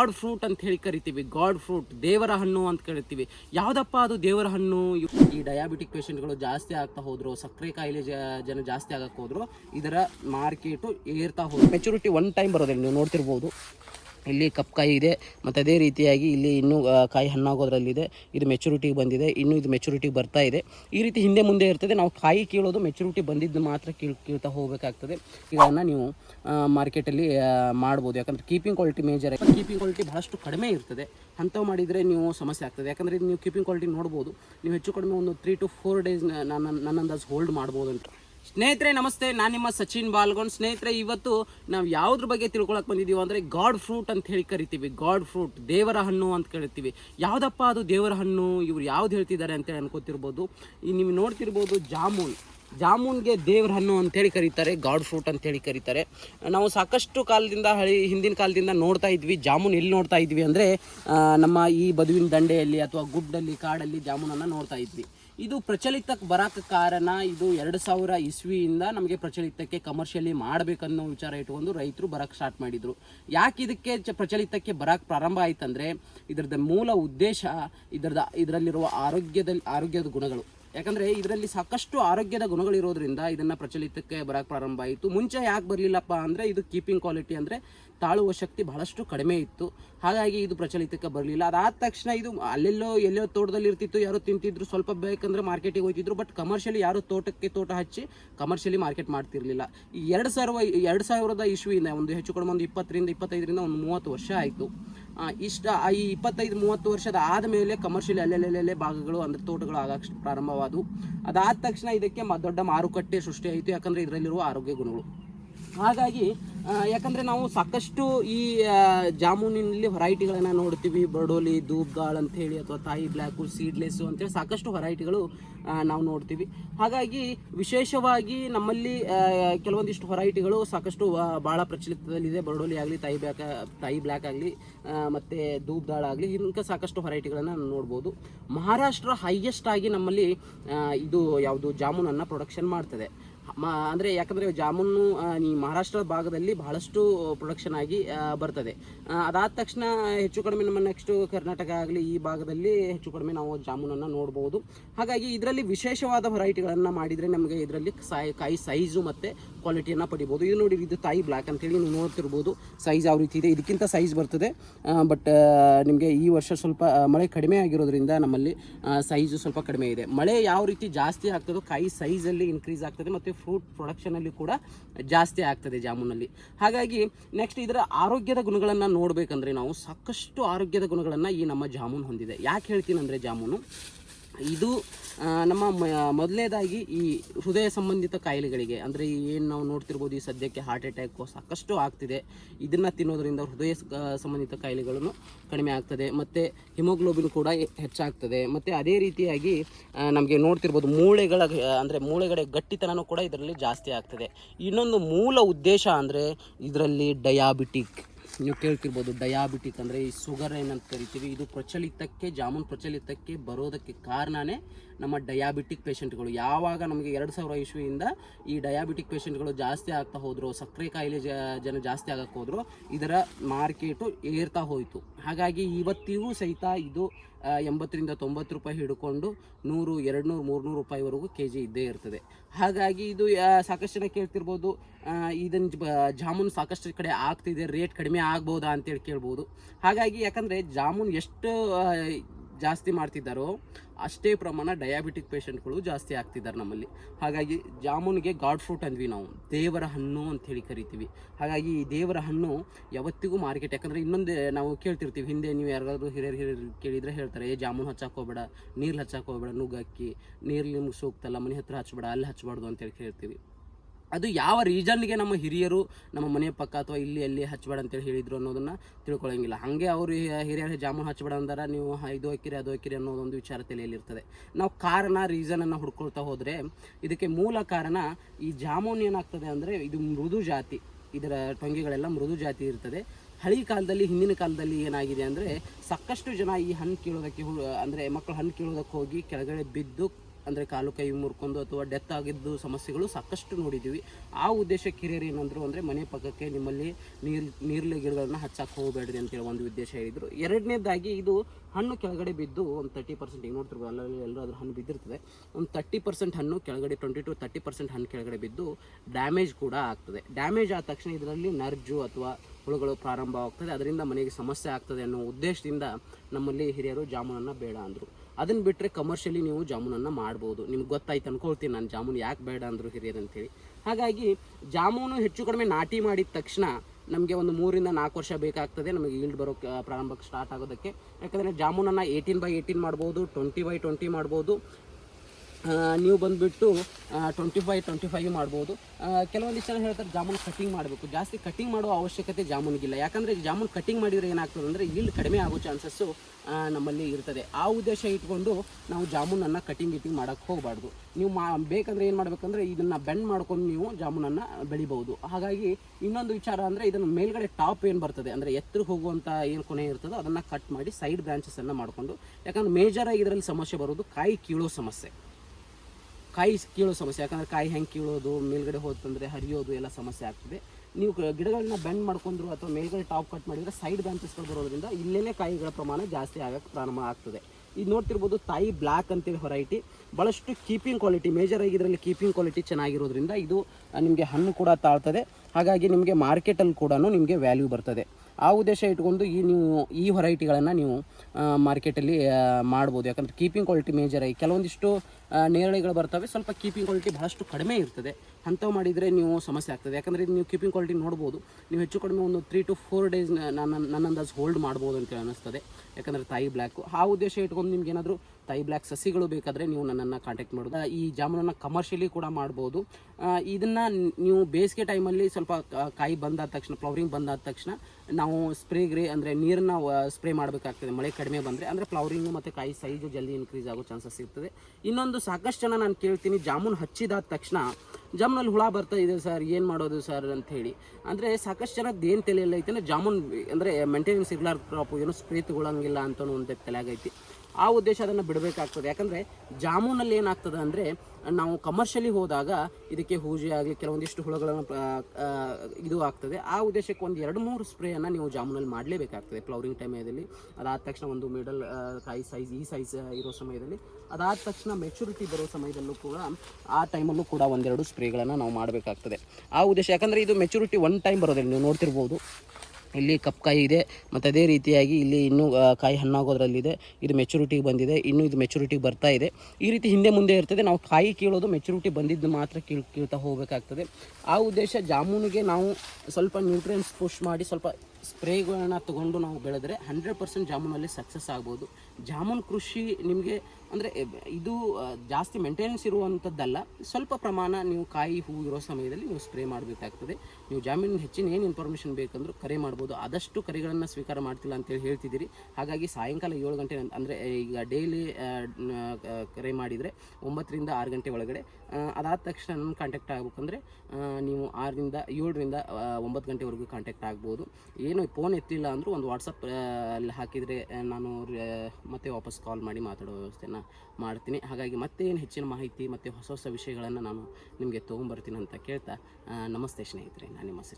God fruit ಅಂತ ಹೇಳಿ ಕರಿತೀವಿ. ಗಾಡ್ ಫ್ರೂಟ್, ದೇವರ ಹಣ್ಣು ಅಂತ ಕರಿತೀವಿ. ಯಾವುದಪ್ಪ ಅದು ದೇವರ ಹಣ್ಣು? ಈ ಡಯಾಬಿಟಿಕ್ ಪೇಷಂಟ್ಗಳು ಜಾಸ್ತಿ ಆಗ್ತಾ ಹೋದ್ರು, ಸಕ್ಕರೆ ಕಾಯಿಲೆ ಜನ ಜಾಸ್ತಿ ಆಗಕ್ಕೆ ಹೋದ್ರು, ಇದರ ಮಾರ್ಕೆಟು ಏರ್ತಾ ಹೋದ್ರು. ಮೆಚುರಿಟಿ ಒನ್ ಟೈಮ್ ಬರೋದಿಲ್ಲ, ನೀವು ನೋಡ್ತಿರ್ಬೋದು. ಇಲ್ಲಿ ಕಪ್ ಕಾಯಿ ಇದೆ. ಮತ್ತು ಅದೇ ರೀತಿಯಾಗಿ ಇಲ್ಲಿ ಇನ್ನೂ ಕಾಯಿ ಹಣ್ಣಾಗೋದ್ರಲ್ಲಿದೆ. ಇದು ಮೆಚುರಿಟಿಗೆ ಬಂದಿದೆ. ಇನ್ನೂ ಇದು ಮೆಚುರಿಟಿಗೆ ಬರ್ತಾ ಇದೆ. ಈ ರೀತಿ ಹಿಂದೆ ಮುಂದೆ ಇರ್ತದೆ. ನಾವು ಕಾಯಿ ಕೀಳೋದು ಮೆಚುರಿಟಿ ಬಂದಿದ್ದು ಮಾತ್ರ ಕೀಳ್, ಕೀಳ್ತಾ ಹೋಗಬೇಕಾಗ್ತದೆ. ಇದನ್ನು ನೀವು ಮಾರ್ಕೆಟಲ್ಲಿ ಮಾಡ್ಬೋದು. ಯಾಕಂದರೆ keeping quality major keeping quality ಬಹಳಷ್ಟು ಕಡಿಮೆ ಇರ್ತದೆ. ಅಂಥವು ಮಾಡಿದರೆ ನೀವು ಸಮಸ್ಯೆ ಆಗ್ತದೆ. ಯಾಕಂದರೆ ಇದು ನೀವು ಕೀಪಿಂಗ್ ಕ್ವಾಲಿಟಿ ನೋಡ್ಬೋದು. ನೀವು ಹೆಚ್ಚು ಕಡಿಮೆ ಒಂದು ತ್ರೀ ಟು ಫೋರ್ ಡೇಸ್ ನನ್ನ ನನ್ನ ಅಂದಾಜು ಹೋಲ್ಡ್ ಮಾಡ್ಬೋದು ಅಂತ ಸ್ನೇಹಿತರೆ, ನಮಸ್ತೆ. ನಾನು ನಿಮ್ಮ ಸಚಿನ್ ಬಾಲ್ಗೊಂಡ್ ಸ್ನೇಹಿತರೆ, ಇವತ್ತು ನಾವು ಯಾವುದ್ರ ಬಗ್ಗೆ ತಿಳ್ಕೊಳಕ್ ಬಂದಿದ್ದೀವಿ ಅಂದರೆ ಗಾಡ್ ಫ್ರೂಟ್ ಅಂತ ಹೇಳಿ ಕರಿತೀವಿ. ಗಾಡ್ ಫ್ರೂಟ್, ದೇವರ ಹಣ್ಣು ಅಂತ ಕರಿತೀವಿ. ಯಾವುದಪ್ಪ ಅದು ದೇವರ ಹಣ್ಣು? ಇವ್ರು ಯಾವ್ದು ಹೇಳ್ತಿದ್ದಾರೆ ಅಂತೇಳಿ ಅನ್ಕೋತಿರ್ಬೋದು ಈ ನೀವು ನೋಡ್ತಿರ್ಬೋದು ಜಾಮೂನ್. ಜಾಮೂನ್ಗೆ ದೇವ್ರ ಹಣ್ಣು ಅಂತೇಳಿ ಕರೀತಾರೆ, ಗಾಡ್ ಫ್ರೂಟ್ ಅಂತೇಳಿ ಕರೀತಾರೆ. ನಾವು ಸಾಕಷ್ಟು ಕಾಲದಿಂದ ಹಳಿ, ಹಿಂದಿನ ಕಾಲದಿಂದ ನೋಡ್ತಾ ಇದ್ವಿ, ಜಾಮೂನ್ ಎಲ್ಲಿ ನೋಡ್ತಾ ಇದ್ವಿ ಅಂದರೆ ನಮ್ಮ ಈ ಬದುವಿನ ದಂಡೆಯಲ್ಲಿ ಅಥವಾ ಗುಡ್ಡಲ್ಲಿ, ಕಾಡಲ್ಲಿ ಜಾಮೂನನ್ನು ನೋಡ್ತಾ ಇದ್ವಿ. ಇದು ಪ್ರಚಲಿತಕ್ಕೆ ಬರಕ್ಕೆ ಕಾರಣ, ಇದು ಎರಡು ಸಾವಿರ ಇಸ್ವಿಯಿಂದ ನಮಗೆ ಪ್ರಚಲಿತಕ್ಕೆ ಕಮರ್ಷಿಯಲಿ ಮಾಡಬೇಕನ್ನೋ ವಿಚಾರ ಇಟ್ಕೊಂಡು ರೈತರು ಬರಕ್ಕೆ ಸ್ಟಾರ್ಟ್ ಮಾಡಿದರು. ಯಾಕೆ ಇದಕ್ಕೆ ಚ, ಪ್ರಚಲಿತಕ್ಕೆ ಬರಕ್ಕೆ ಪ್ರಾರಂಭ ಆಯ್ತಂದರೆ ಇದರದ ಮೂಲ ಉದ್ದೇಶ ಇದರದ ಇದರಲ್ಲಿರುವ ಆರೋಗ್ಯದಲ್ಲಿ, ಆರೋಗ್ಯದ ಗುಣಗಳು. ಯಾಕಂದರೆ ಇದರಲ್ಲಿ ಸಾಕಷ್ಟು ಆರೋಗ್ಯದ ಗುಣಗಳಿರೋದ್ರಿಂದ ಇದನ್ನು ಪ್ರಚಲಿತಕ್ಕೆ ಬರಕ್ಕೆ ಪ್ರಾರಂಭ ಆಯಿತು. ಮುಂಚೆ ಯಾಕೆ ಬರಲಿಲ್ಲಪ್ಪ ಅಂದರೆ ಇದು ಕೀಪಿಂಗ್ ಕ್ವಾಲಿಟಿ ಅಂದರೆ ತಾಳುವ ಶಕ್ತಿ ಬಹಳಷ್ಟು ಕಡಿಮೆ ಇತ್ತು. ಹಾಗಾಗಿ ಇದು ಪ್ರಚಲಿತಕ್ಕೆ ಬರಲಿಲ್ಲ. ಅದಾದ ತಕ್ಷಣ ಇದು ಅಲ್ಲೆಲ್ಲೋ ಎಲ್ಲೋ ತೋಟದಲ್ಲಿ ಇರ್ತಿತ್ತು. ಯಾರೋ ತಿಂತಿದ್ರು, ಸ್ವಲ್ಪ ಬೇಕಂದ್ರೆ ಮಾರ್ಕೆಟಿಗೆ ಹೋಗ್ತಿದ್ರು ಬಟ್ ಕಮರ್ಷಿಯಲಿ ಯಾರು ತೋಟಕ್ಕೆ ತೋಟ ಹಚ್ಚಿ ಕಮರ್ಷಿಯಲಿ ಮಾರ್ಕೆಟ್ ಮಾಡ್ತಿರ್ಲಿಲ್ಲ. ಎರಡು ಸಾವಿರ, ಎರಡು ಸಾವಿರದ ಇಶ್ವಿಯಿಂದ ಒಂದು ಹೆಚ್ಚು ಕಡಿಮೆ ಒಂದು ಇಪ್ಪತ್ತರಿಂದ ಇಪ್ಪತ್ತೈದರಿಂದ ಒಂದು ಮೂವತ್ತು ವರ್ಷ ಆಯಿತು. ಇಷ್ಟ ಈ ಇಪ್ಪತ್ತೈದು, ಮೂವತ್ತು ವರ್ಷದ ಆದಮೇಲೆ ಕಮರ್ಷಿಯಲ್ ಅಲ್ಲೆಲ್ಲೆಲ್ಲೆಲ್ಲೇ ಭಾಗಗಳು ಅಂದರೆ ತೋಟಗಳು ಆಗಕ್ಕೆ ಪ್ರಾರಂಭವಾದವು. ಅದಾದ ತಕ್ಷಣ ಇದಕ್ಕೆ ದೊಡ್ಡ ಮಾರುಕಟ್ಟೆ ಸೃಷ್ಟಿ ಆಯಿತು, ಯಾಕಂದರೆ ಇದರಲ್ಲಿರುವ ಆರೋಗ್ಯ ಗುಣಗಳು. ಹಾಗಾಗಿ ಯಾಕಂದ್ರೆ ನಾವು ಸಾಕಷ್ಟು ಈ ಜಾಮೂನಿನಲ್ಲಿ ವೆರೈಟಿಗಳನ್ನ ನೋಡ್ತೀವಿ. ಬಡೋಲಿ ಅಂತ ಹೇಳಿ ಅಥವಾ ತಾಯಿ ಬ್ಲ್ಯಾಕು ಸೀಡ್ಲೆಸ್ಸು ಅಂತೇಳಿ ಸಾಕಷ್ಟು ವೆರೈಟಿಗಳು ನಾವು ನೋಡ್ತೀವಿ. ಹಾಗಾಗಿ ವಿಶೇಷವಾಗಿ ನಮ್ಮಲ್ಲಿ ಕೆಲವೊಂದಿಷ್ಟು ವೆರೈಟಿಗಳು ಸಾಕಷ್ಟು ಭಾಳ ಪ್ರಚಲಿತದಲ್ಲಿದೆ. ಬರಡೋಲಿ ಆಗಲಿ, ತಾಯಿ ಬ್ಲ್ಯಾಕ್ ತಾಯಿ ಬ್ಲ್ಯಾಕ್ ಆಗಲಿ ಮತ್ತು ದೂಬ್ದಾಳ್ ಆಗಲಿ ಇಂಥ ಸಾಕಷ್ಟು ವೆರೈಟಿಗಳನ್ನು ನೋಡ್ಬೋದು. ಮಹಾರಾಷ್ಟ್ರ ಹೈಯೆಸ್ಟ್ ಆಗಿ ನಮ್ಮಲ್ಲಿ ಇದು ಯಾವುದು ಜಾಮೂನನ್ನು ಪ್ರೊಡಕ್ಷನ್ ಮಾಡ್ತದೆ. ಮ, ಅಂದರೆ ಯಾಕಂದರೆ ಜಾಮೂನು ಈ ಮಹಾರಾಷ್ಟ್ರ ಭಾಗದಲ್ಲಿ ಬಹಳಷ್ಟು ಪ್ರೊಡಕ್ಷನ್ ಆಗಿ ಬರ್ತದೆ. ಅದಾದ ತಕ್ಷಣ ಹೆಚ್ಚು ಕಡಿಮೆ ನಮ್ಮ ನೆಕ್ಸ್ಟು ಕರ್ನಾಟಕ ಆಗಲಿ ಈ ಭಾಗದಲ್ಲಿ ಹೆಚ್ಚು ಕಡಿಮೆ ನಾವು ಜಾಮೂನನ್ನು ನೋಡ್ಬೋದು. ಹಾಗಾಗಿ ಇದರಲ್ಲಿ ವಿಶೇಷವಾದ ವೆರೈಟಿಗಳನ್ನು ಮಾಡಿದರೆ ನಮಗೆ ಇದರಲ್ಲಿ ಸಾಯಿ, ಕಾಯಿ ಸೈಜು ಮತ್ತು ಕ್ವಾಲಿಟಿಯನ್ನು ಪಡಿಬೋದು. ಇದು ನೋಡಿ, ಇದು ತಾಯಿ ಬ್ಲ್ಯಾಕ್ ಅಂತೇಳಿ ನೀವು ನೋಡ್ತಿರ್ಬೋದು. ಸೈಜ್ ಯಾವ ರೀತಿ ಇದೆ. ಇದಕ್ಕಿಂತ ಸೈಜ್ ಬರ್ತದೆ. ಬಟ್ ನಿಮಗೆ ಈ ವರ್ಷ ಸ್ವಲ್ಪ ಮಳೆ ಕಡಿಮೆ ಆಗಿರೋದ್ರಿಂದ ನಮ್ಮಲ್ಲಿ ಸೈಜು ಸ್ವಲ್ಪ ಕಡಿಮೆ ಇದೆ. ಮಳೆ ಯಾವ ರೀತಿ ಜಾಸ್ತಿ ಆಗ್ತದೋ, ಕಾಯಿ ಸೈಜಲ್ಲಿ ಇನ್ಕ್ರೀಸ್ ಆಗ್ತದೆ. ಮತ್ತು ಫ್ರೂಟ್ ಪ್ರೊಡಕ್ಷನಲ್ಲಿ ಕೂಡ ಜಾಸ್ತಿ ಆಗ್ತದೆ ಜಾಮೂನಲ್ಲಿ. ಹಾಗಾಗಿ ನೆಕ್ಸ್ಟ್ ಇದರ ಆರೋಗ್ಯದ ಗುಣಗಳನ್ನು ನೋಡಬೇಕಂದ್ರೆ ನಾವು ಸಾಕಷ್ಟು ಆರೋಗ್ಯದ ಗುಣಗಳನ್ನು ಈ ನಮ್ಮ ಜಾಮೂನ್ ಹೊಂದಿದೆ. ಯಾಕೆ ಹೇಳ್ತೀನಿ ಅಂದರೆ ಜಾಮೂನು? ಇದು ನಮ್ಮ ಮೊದಲನೇದಾಗಿ ಈ ಹೃದಯ ಸಂಬಂಧಿತ ಕಾಯಿಲೆಗಳಿಗೆ, ಅಂದರೆ ಏನು ನಾವು ನೋಡ್ತಿರ್ಬೋದು, ಈ ಸದ್ಯಕ್ಕೆ ಹಾರ್ಟ್ ಅಟ್ಯಾಕ್ ಸಾಕಷ್ಟು ಆಗ್ತಿದೆ. ಇದನ್ನು ತಿನ್ನೋದ್ರಿಂದ ಹೃದಯ ಸಂಬಂಧಿತ ಕಾಯಿಲೆಗಳನ್ನು ಕಡಿಮೆ ಆಗ್ತದೆ. ಮತ್ತು ಹಿಮೋಗ್ಲೋಬಿನ್ ಕೂಡ ಹೆಚ್ಚಾಗ್ತದೆ. ಮತ್ತು ಅದೇ ರೀತಿಯಾಗಿ ನಮಗೆ ನೋಡ್ತಿರ್ಬೋದು ಮೂಳೆಗಳ, ಅಂದರೆ ಮೂಳೆಗಳ ಗಟ್ಟಿತನನೂ ಕೂಡ ಇದರಲ್ಲಿ ಜಾಸ್ತಿ ಆಗ್ತದೆ. ಇನ್ನೊಂದು ಮೂಲ ಉದ್ದೇಶ ಅಂದರೆ ಇದರಲ್ಲಿ ಡಯಾಬಿಟಿಕ್ ನೀವು ಕೇಳ್ತಿರ್ಬೋದು ಡಯಾಬಿಟಿಕ್ ಅಂದರೆ ಈ ಶುಗರ್ ಏನಂತ ಕರಿತೀವಿ. ಇದು ಪ್ರಚಲಿತಕ್ಕೆ, ಜಾಮೂನ್ ಪ್ರಚಲಿತಕ್ಕೆ ಬರೋದಕ್ಕೆ ಕಾರಣನೇ ನಮ್ಮ ಡಯಾಬಿಟಿಕ್ ಪೇಷೆಂಟ್ಗಳು ಯಾವಾಗ ನಮಗೆ ಎರಡು ಸಾವಿರ ಇಶ್ವಿಯಿಂದ ಈ ಡಯಾಬಿಟಿಕ್ ಪೇಷೆಂಟ್ಗಳು ಜಾಸ್ತಿ ಆಗ್ತಾ ಹೋದ್ರು, ಸಕ್ಕರೆ ಕಾಯಿಲೆ ಜನ ಜಾಸ್ತಿ ಆಗಕ್ಕೆ ಹೋದ್ರು, ಇದರ ಮಾರ್ಕೆಟು ಏರ್ತಾ ಹೋಯಿತು. ಹಾಗಾಗಿ ಇವತ್ತಿಗೂ ಸಹಿತ ಇದು ಎಂಬತ್ತರಿಂದ ತೊಂಬತ್ತು ರೂಪಾಯಿ ಹಿಡ್ಕೊಂಡು ನೂರು ಎರಡು ನೂರು ಮೂರುನೂರು ರೂಪಾಯಿವರೆಗೂ ಕೆ ಜಿ ಇದ್ದೇ ಇರ್ತದೆ. ಹಾಗಾಗಿ ಇದು ಸಾಕಷ್ಟು ಜನ ಕೇಳ್ತಿರ್ಬೋದು ಇದನ್ನು ಜಾಮೂನ್ ಸಾಕಷ್ಟು ಕಡೆ ಆಗ್ತಿದೆ, ರೇಟ್ ಕಡಿಮೆ ಆಗ್ಬೋದಾ ಅಂತೇಳಿ ಕೇಳ್ಬೋದು. ಹಾಗಾಗಿ ಯಾಕಂದರೆ ಜಾಮೂನ್ ಎಷ್ಟು ಜಾಸ್ತಿ ಮಾಡ್ತಿದ್ದಾರೋ ಅಷ್ಟೇ ಪ್ರಮಾಣ ಡಯಾಬಿಟಿಕ್ ಪೇಷಂಟ್ಗಳು ಜಾಸ್ತಿ ಆಗ್ತಿದ್ದಾರೆ ನಮ್ಮಲ್ಲಿ. ಹಾಗಾಗಿ ಜಾಮೂನ್ಗೆ ಗಾಡ್ ಫ್ರೂಟ್ ಅಂದ್ವಿ ನಾವು. ದೇವರ ಹಣ್ಣು ಅಂತ ಕರಿತೀವಿ. ಹಾಗಾಗಿ ಈ ದೇವರ ಹಣ್ಣು ಯಾವತ್ತಿಗೂ ಮಾರ್ಕೆಟ್, ಯಾಕಂದರೆ ಇನ್ನೊಂದು ನಾವು ಕೇಳ್ತಿರ್ತೀವಿ, ಹಿಂದೆ ನೀವು ಯಾರಾದರೂ ಹಿರಿಯರು ಹಿರಿಯರು ಕೇಳಿದರೆ ಹೇಳ್ತಾರೆ, ಏ, ಜಾಮೂನ್ ಹಚ್ಚಾಕೋಬೇಡ ನೀರು ಹಚ್ಚಾಕ್ ಹೋಗ್ಬೇಡ ನುಗ್ಗಕ್ಕಿ ನೀರು ನಿಮ್ಗೆ ಸೂಕ್ತಲ್ಲ, ಮನೆ ಹತ್ರ ಹಚ್ಚಬೇಡ ಅಲ್ಲಿ ಹಚ್ಚಬಾರ್ದು ಅಂತೇಳಿ ಕೇಳ್ತೀವಿ. ಅದು ಯಾವ ರೀಸನ್ಗೆ ನಮ್ಮ ಹಿರಿಯರು ನಮ್ಮ ಮನೆ ಪಕ್ಕ ಅಥವಾ ಇಲ್ಲಿ, ಅಲ್ಲಿ ಹಚ್ಚಬೇಡ ಅಂತೇಳಿ ಹೇಳಿದ್ರು ಅನ್ನೋದನ್ನ ತಿಳ್ಕೊಳ್ಳೋಂಗಿಲ್ಲ ಹಾಗೆ ಅವರು ಹಿರಿಯರು ಜಾಮೂನ್ ಹಚ್ಚಬೇಡ ಅಂದಾರ, ನೀವು ಇದು ಹಾಕಿರಿ, ಅದು ಹಾಕಿರಿ ಅನ್ನೋದೊಂದು ವಿಚಾರ ತಲೆಯಲ್ಲಿರ್ತದೆ. ನಾವು ಕಾರಣ ರೀಸನನ್ನು ಹುಡ್ಕೊಳ್ತಾ ಹೋದರೆ ಇದಕ್ಕೆ ಮೂಲ ಕಾರಣ ಈ ಜಾಮೂನ್ ಏನಾಗ್ತದೆ ಅಂದರೆ ಇದು ಮೃದು ಜಾತಿ, ಇದರ ಟೊಂಗಿಗಳೆಲ್ಲ ಮೃದು ಜಾತಿ ಇರ್ತದೆ. ಹಳಿ ಕಾಲದಲ್ಲಿ, ಹಿಂದಿನ ಕಾಲದಲ್ಲಿ ಏನಾಗಿದೆ ಅಂದರೆ ಸಾಕಷ್ಟು ಜನ ಈ ಹಣ್ಣು ಕೀಳೋದಕ್ಕೆ ಅಂದರೆ ಮಕ್ಕಳು ಹಣ್ಣು ಕೀಳೋದಕ್ಕೆ ಹೋಗಿ ಕೆಳಗಡೆ ಬಿದ್ದು ಅಂದರೆ ಕಾಲು ಕೈ ಮುರ್ಕೊಂಡು ಅಥವಾ ಡೆತ್ ಆಗಿದ್ದು ಸಮಸ್ಯೆಗಳು ಸಾಕಷ್ಟು ನೋಡಿದ್ದೀವಿ ಆ ಉದ್ದೇಶಕ್ಕೆ ಹಿರಿಯರು ಏನಂದ್ರು ಅಂದರೆ ಮನೆ ಪಕ್ಕಕ್ಕೆ ನಿಮ್ಮಲ್ಲಿ ನೀರು, ನೀರ್ಲೆ ಗಿಡಗಳನ್ನ ಹಚ್ಚಕ್ಕೆ ಹೋಗಬೇಡ್ರಿ ಅಂತೇಳಿ ಒಂದು ಉದ್ದೇಶ ಹೇಳಿದರು. ಎರಡನೇದಾಗಿ ಇದು ಹಣ್ಣು ಕೆಳಗಡೆ ಬಿದ್ದು ಒಂದು ತರ್ಟಿ ಪರ್ಸೆಂಟ್ ಈಗ ನೋಡ್ತಿರ್ಬೋದು, ಅಲ್ಲಲ್ಲಿ ಎಲ್ಲರೂ ಅದ್ರ ಹಣ್ಣು ಬಿದ್ದಿರ್ತದೆ. ಒಂದು ತರ್ಟಿ ಪರ್ಸೆಂಟ್ ಹಣ್ಣು ಕೆಳಗಡೆ ಟ್ವೆಂಟಿ ಟು ತರ್ಟಿ ಪರ್ಸೆಂಟ್ ಹಣ್ಣು ಕೆಳಗಡೆ ಬಿದ್ದು ಡ್ಯಾಮೇಜ್ ಕೂಡ ಆಗ್ತದೆ. ಡ್ಯಾಮೇಜ್ ಆದ ತಕ್ಷಣ ಇದರಲ್ಲಿ ನರ್ಜು ಅಥವಾ ಹುಳುಗಳು ಪ್ರಾರಂಭ ಆಗ್ತದೆ ಅದರಿಂದ ಮನೆಗೆ ಸಮಸ್ಯೆ ಆಗ್ತದೆ ಅನ್ನೋ ಉದ್ದೇಶದಿಂದ ನಮ್ಮಲ್ಲಿ ಹಿರಿಯರು ಜಾಮೂನನ್ನು ಬೇಡ ಅಂದರು. ಅದನ್ನು ಬಿಟ್ಟರೆ ಕಮರ್ಷಿಯಲಿ ನೀವು ಜಾಮೂನನ್ನು ಮಾಡ್ಬೋದು. ನಿಮ್ಗೆ ಗೊತ್ತಾಯ್ತು ಅನ್ಕೊಳ್ತೀನಿ ನಾನು ಜಾಮೂನ್ ಯಾಕೆ ಬೇಡ ಅಂದರು ಹಿರಿಯದಂತೇಳಿ ಹಾಗಾಗಿ ಜಾಮೂನು ಹೆಚ್ಚು ಕಡಿಮೆ ನಾಟಿ ಮಾಡಿದ ತಕ್ಷಣ ನಮಗೆ ಒಂದು ಮೂರಿಂದ ನಾಲ್ಕು ವರ್ಷ ಬೇಕಾಗ್ತದೆ, ನಮಗೆ ಈಲ್ಡ್ ಬರೋಕ್ಕೆ ಪ್ರಾರಂಭಕ್ಕೆ ಸ್ಟಾರ್ಟ್ ಆಗೋದಕ್ಕೆ. ಯಾಕಂದರೆ ಜಾಮೂನನ್ನು ಏಯ್ಟೀನ್ ಬೈ ಏಯ್ಟೀನ್ ಮಾಡ್ಬೋದು ಟ್ವೆಂಟಿ ಬೈ ಟ್ವೆಂಟಿ ಮಾಡ್ಬೋದು. ನೀವು ಬಂದುಬಿಟ್ಟು ಟ್ವೆಂಟಿ ಫೈ ಟ್ವೆಂಟಿ ಫೈವ್ ಮಾಡ್ಬೋದು ಕೆಲವೊಂದಿಷ್ಟು ಜನ ಹೇಳ್ತಾರೆ ಜಾಮೂನ್ ಕಟಿಂಗ್ ಮಾಡಬೇಕು. ಜಾಸ್ತಿ ಕಟಿಂಗ್ ಮಾಡುವ ಅವಶ್ಯಕತೆ ಜಾಮೂನಿಗಿಲ್ಲ. ಯಾಕಂದರೆ ಜಾಮೂನ್ ಕಟಿಂಗ್ ಮಾಡಿದರೆ ಏನಾಗ್ತದೆ ಅಂದರೆ ಇಲ್ಲಿ ಕಡಿಮೆ ಆಗೋ ಚಾನ್ಸಸ್ಸು ನಮ್ಮಲ್ಲಿ ಇರ್ತದೆ. ಆ ಉದ್ದೇಶ ಇಟ್ಕೊಂಡು ನಾವು ಜಾಮೂನನ್ನು ಕಟಿಂಗ್ ಗಿಟಿಂಗ್ ಮಾಡೋಕ್ಕೆ ಹೋಗಬಾರ್ದು. ನೀವು ಮಾ, ಬೇಕಂದರೆ ಏನು ಮಾಡಬೇಕಂದ್ರೆ ಇದನ್ನು ಬೆಂಡ್ ಮಾಡ್ಕೊಂಡು ನೀವು ಜಾಮೂನನ್ನು ಬೆಳಿಬೋದು. ಹಾಗಾಗಿ ಇನ್ನೊಂದು ವಿಚಾರ ಅಂದರೆ ಇದನ್ನು ಮೇಲ್ಗಡೆ ಟಾಪ್ ಏನು ಬರ್ತದೆ, ಅಂದರೆ ಎತ್ತರ ಹೋಗುವಂಥ ಏನು ಕೊನೆ ಇರ್ತದೋ ಅದನ್ನು ಕಟ್ ಮಾಡಿ ಸೈಡ್ ಬ್ರಾಂಚಸನ್ನು ಮಾಡಿಕೊಂಡು, ಯಾಕಂದ್ರೆ ಮೇಜರಾಗಿ ಇದರಲ್ಲಿ ಸಮಸ್ಯೆ ಬರೋದು ಕಾಯಿ ಕೀಳೋ ಸಮಸ್ಯೆ. ಕಾಯಿ ಕೀಳೋ ಸಮಸ್ಯೆ, ಯಾಕಂದರೆ ಕಾಯಿ ಹೆಂಗೆ ಕೀಳೋದು, ಮೇಲ್ಗಡೆ ಹೋತಂದರೆ ಹರಿಯೋದು ಎಲ್ಲ ಸಮಸ್ಯೆ ಆಗ್ತದೆ. ನೀವು ಗಿಡಗಳನ್ನ ಬೆಂಡ್ ಮಾಡ್ಕೊಂಡ್ರು ಅಥವಾ ಮೇಲ್ಗಡೆ ಟಾಪ್ ಕಟ್ ಮಾಡಿದರೆ ಸೈಡ್ ಬ್ರಾಂಚಸ್ಗಳು ಬರೋದ್ರಿಂದ ಇಲ್ಲೇ ಕಾಯಿಗಳ ಪ್ರಮಾಣ ಜಾಸ್ತಿ ಆಗಕ್ಕೆ ಪ್ರಾರಂಭ ಆಗ್ತದೆ. ಇದು ನೋಡ್ತಿರ್ಬೋದು ತಾಯಿ ಬ್ಲ್ಯಾಕ್ ಅಂತೇಳಿ ಹೊರೈಟಿ ಭಾಳಷ್ಟು ಕೀಪಿಂಗ್ ಕ್ವಾಲಿಟಿ ಮೇಜರ್ ಆಗಿ ಇದರಲ್ಲಿ ಕೀಪಿಂಗ್ ಕ್ವಾಲಿಟಿ ಚೆನ್ನಾಗಿರೋದ್ರಿಂದ ಇದು ನಿಮಗೆ ಹಣ್ಣು ಕೂಡ ತಾಳ್ತದೆ. ಹಾಗಾಗಿ ನಿಮಗೆ ಮಾರ್ಕೆಟಲ್ಲಿ ಕೂಡ ನಿಮಗೆ ವ್ಯಾಲ್ಯೂ ಬರ್ತದೆ. ಆ ಉದ್ದೇಶ ಇಟ್ಕೊಂಡು ಈ ನೀವು ಈ ವೆರೈಟಿಗಳನ್ನು ನೀವು ಮಾರ್ಕೆಟಲ್ಲಿ ಮಾಡ್ಬೋದು. ಯಾಕಂದರೆ ಕೀಪಿಂಗ್ ಕ್ವಾಲಿಟಿ ಮೇಜರ್ ಆಗಿ ಕೆಲವೊಂದಿಷ್ಟು ನೇರಳೆಗಳು ಬರ್ತವೆ. ಸ್ವಲ್ಪ ಕೀಪಿಂಗ್ ಕ್ವಾಲಿಟಿ ಬಹಳಷ್ಟು ಕಡಿಮೆ ಇರ್ತದೆ. ಅಂಥವು ಮಾಡಿದರೆ ನೀವು ಸಮಸ್ಯೆ ಆಗ್ತದೆ. ಯಾಕಂದರೆ ಇದು ನೀವು ಕೀಪಿಂಗ್ ಕ್ವಾಲಿಟಿ ನೋಡ್ಬೋದು. ನೀವು ಹೆಚ್ಚು ಕಡಿಮೆ ಒಂದು ತ್ರೀ ಟು ಫೋರ್ ಡೇಸ್ ನನ್ನ ನನ್ನ ಅಂದಾಜು ಹೋಲ್ಡ್ ಮಾಡ್ಬೋದು ಅಂತೇಳಿ ಅನ್ನಿಸ್ತದೆ. ಯಾಕಂದರೆ ತಾಯಿ ಬ್ಲ್ಯಾಕು ಆ ಉದ್ದೇಶ ಇಟ್ಕೊಂಡು ನಿಮ್ಗೆ ಏನಾದರೂ ತಾಯಿ ಬ್ಲ್ಯಾಕ್ ಸಸಿಗಳು ಬೇಕಾದರೆ ನೀವು ನನ್ನನ್ನು ಕಾಂಟ್ಯಾಕ್ಟ್ ಮಾಡೋದು. ಈ ಜಾಮೂನನ್ನು ಕಮರ್ಷಿಯಲಿ ಕೂಡ ಮಾಡ್ಬೋದು. ಇದನ್ನು ನೀವು ಬೇಸಿಗೆ ಟೈಮಲ್ಲಿ ಸ್ವಲ್ಪ ಕಾಯಿ ಬಂದಾದ ತಕ್ಷಣ ಫ್ಲವರಿಂಗ್ ಬಂದಾದ ತಕ್ಷಣ ನಾವು ಸ್ಪ್ರೇ ಗ್ರೇ ಅಂದರೆ ನೀರನ್ನ ಸ್ಪ್ರೇ ಮಾಡಬೇಕಾಗ್ತದೆ. ಮಳೆ ಕಡಿಮೆ ಬಂದರೆ. ಅಂದರೆ ಫ್ಲವರಿಂಗು ಮತ್ತು ಕಾಯಿ ಸೈಜು ಜಲ್ದಿ ಇನ್ಕ್ರೀಸ್ ಆಗೋ ಚಾನ್ಸಸ್ ಇರ್ತದೆ. ಇನ್ನೊಂದು ಸಾಕಷ್ಟು ಜನ ನಾನು ಕೇಳ್ತೀನಿ ಜಾಮೂನ್ ಹಚ್ಚಿದಾದ ತಕ್ಷಣ ಜಾಮೂನಲ್ಲಿ ಹುಳ ಬರ್ತಾ ಇದೆ ಸರ್, ಏನು ಮಾಡೋದು ಸರ್ ಅಂತ ಹೇಳಿ. ಅಂದರೆ ಸಾಕಷ್ಟು ಜನದ್ದು ಏನು ತಲೆಯಲ್ಲಿ ಐತೆ, ಅಂದರೆ ಜಾಮೂನ್, ಅಂದರೆ ಮೇಂಟೆನೆನ್ಸ್ ಇರ್ಲಾರ್ದು ಕ್ರಾಪು ಏನೋ ಸ್ಪ್ರೇ ತಗೊಳಂಗಿಲ್ಲ ಅಂತ ಒಂದು ತಲೆಯಾಗೈತಿ ಆ ಉದ್ದೇಶ ಅದನ್ನು ಬಿಡಬೇಕಾಗ್ತದೆ. ಯಾಕಂದರೆ ಜಾಮೂನಲ್ಲಿ ಏನಾಗ್ತದೆ ಅಂದರೆ ನಾವು ಕಮರ್ಷಿಯಲಿ ಹೋದಾಗ ಇದಕ್ಕೆ ಹೂಜೆ ಆಗಲಿ, ಕೆಲವೊಂದಿಷ್ಟು ಹುಳುಗಳನ್ನು ಇದು ಆಗ್ತದೆ. ಆ ಉದ್ದೇಶಕ್ಕೆ ಒಂದು ಎರಡು ಮೂರು ಸ್ಪ್ರೇಯನ್ನು ನೀವು ಜಾಮೂನಲ್ಲಿ ಮಾಡಲೇಬೇಕಾಗ್ತದೆ ಫ್ಲವರಿಂಗ್ ಟೈಮಲ್ಲಿ ಅದಾದ ತಕ್ಷಣ ಒಂದು ಮಿಡಲ್ ಕಾಯಿ ಸೈಜ್ ಈ ಸೈಜ್ ಇರೋ ಸಮಯದಲ್ಲಿ. ಅದಾದ ತಕ್ಷಣ ಮೆಚುರಿಟಿ ಬರೋ ಸಮಯದಲ್ಲೂ ಕೂಡ ಆ ಟೈಮಲ್ಲೂ ಕೂಡ ಒಂದೆರಡು ಸ್ಪ್ರೇಗಳನ್ನು ನಾವು ಮಾಡಬೇಕಾಗ್ತದೆ. ಆ ಉದ್ದೇಶ ಯಾಕಂದರೆ ಇದು ಮೆಚುರಿಟಿ ಒನ್ ಟೈಮ್ ಬರೋದಿಲ್ಲ. ನೀವು ನೋಡ್ತಿರ್ಬೋದು. ಇಲ್ಲಿ ಕಪ್ಕಾಯಿ ಇದೆ. ಮತ್ತು ಅದೇ ರೀತಿಯಾಗಿ ಇಲ್ಲಿ ಇನ್ನೂ ಕಾಯಿ ಹಣ್ಣಾಗೋದ್ರಲ್ಲಿದೆ. ಇದು ಮೆಚುರಿಟಿಗೆ ಬಂದಿದೆ. ಇನ್ನೂ ಇದು ಮೆಚುರಿಟಿಗೆ ಬರ್ತಾ ಇದೆ. ಈ ರೀತಿ ಹಿಂದೆ ಮುಂದೆ ಇರ್ತದೆ. ನಾವು ಕಾಯಿ ಕೀಳೋದು ಮೆಚುರಿಟಿ ಬಂದಿದ್ದು ಮಾತ್ರ ಕೀಳ್, ಕೀಳ್ತಾ ಹೋಗಬೇಕಾಗ್ತದೆ. ಆ ಉದ್ದೇಶ ಜಾಮೂನಿಗೆ ನಾವು ಸ್ವಲ್ಪ ನ್ಯೂಟ್ರಿಯನ್ಸ್ ಪುಷ್ ಮಾಡಿ, ಸ್ವಲ್ಪ ಸ್ಪ್ರೇಗಳನ್ನ ತಗೊಂಡು ನಾವು ಬೆಳೆದ್ರೆ ಹಂಡ್ರೆಡ್ ಪರ್ಸೆಂಟ್ ಜಾಮೂನಲ್ಲಿ ಸಕ್ಸಸ್ ಆಗ್ಬೋದು. ಜಾಮೂನ್ ಕೃಷಿ ನಿಮಗೆ ಅಂದರೆ, ಇದು ಜಾಸ್ತಿ ಮೇಂಟೆನೆನ್ಸ್ ಇರುವಂಥದ್ದಲ್ಲ ಸ್ವಲ್ಪ ಪ್ರಮಾಣ ನೀವು ಕಾಯಿ ಹೂ ಇರೋ ಸಮಯದಲ್ಲಿ ನೀವು ಸ್ಪ್ರೇ ಮಾಡಬೇಕಾಗ್ತದೆ. ನೀವು ಜಾಮೀನು ಹೆಚ್ಚಿನ ಏನು ಇನ್ಫಾರ್ಮೇಷನ್ ಬೇಕಂದ್ರೂ ಕರೆ ಮಾಡ್ಬೋದು. ಆದಷ್ಟು ಕರೆಗಳನ್ನು ಸ್ವೀಕಾರ ಮಾಡ್ತಿಲ್ಲ ಅಂತೇಳಿ ಹೇಳ್ತಿದ್ದೀರಿ. ಹಾಗಾಗಿ ಸಾಯಂಕಾಲ ಏಳು ಗಂಟೆ ಅಂದರೆ, ಈಗ ಡೈಲಿ ಕರೆ ಮಾಡಿದರೆ ಒಂಬತ್ತರಿಂದ ಆರು ಗಂಟೆ ಒಳಗಡೆ ಅದಾದ ತಕ್ಷಣ ನನ್ನ ಕಾಂಟ್ಯಾಕ್ಟ್ ಆಗ್ಬೇಕಂದ್ರೆ ನೀವು ಆರರಿಂದ, ಏಳರಿಂದ ಒಂಬತ್ತು ಗಂಟೆವರೆಗೂ ಕಾಂಟ್ಯಾಕ್ಟ್ ಆಗ್ಬೋದು. ಏನು ಫೋನ್ ಎತ್ತಿಲ್ಲ ಅಂದರೂ ಒಂದು ವಾಟ್ಸಪ್ ಅಲ್ಲಿ ಹಾಕಿದರೆ ನಾನು ಮತ್ತೆ ವಾಪಸ್ ಕಾಲ್ ಮಾಡಿ ಮಾತಾಡೋ ಮಾಡ್ತೀನಿ. ಹಾಗಾಗಿ ಮತ್ತೆ ಏನು ಹೆಚ್ಚಿನ ಮಾಹಿತಿ ಮತ್ತು ಹೊಸ ಹೊಸ ವಿಷಯಗಳನ್ನು ನಾನು ನಿಮಗೆ ತೊಗೊಂಬರ್ತೀನಿ ಅಂತ ಕೇಳ್ತಾ ನಮಸ್ತೆ ಸ್ನೇಹಿತರೆ. ನಾನು ನಿಮ್ಮ